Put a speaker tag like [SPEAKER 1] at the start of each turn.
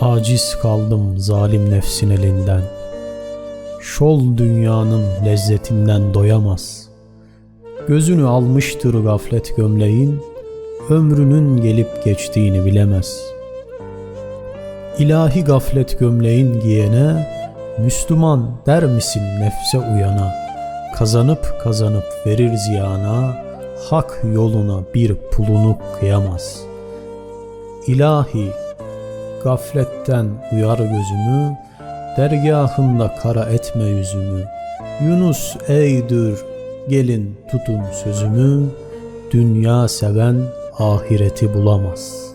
[SPEAKER 1] Aciz kaldım zalim nefsin elinden. Şol dünyanın lezzetinden doyamaz. Gözünü almıştır gaflet gömleğin, ömrünün gelip geçtiğini bilemez. İlahi gaflet gömleğin giyene, Müslüman der misin nefse uyana, kazanıp kazanıp verir ziyana, hak yoluna bir pulunu kıyamaz. İlahi Gafletten uyar gözümü, dergahında kara etme yüzümü. Yunus eydür, gelin tutun sözümü, dünya seven ahireti bulamaz.''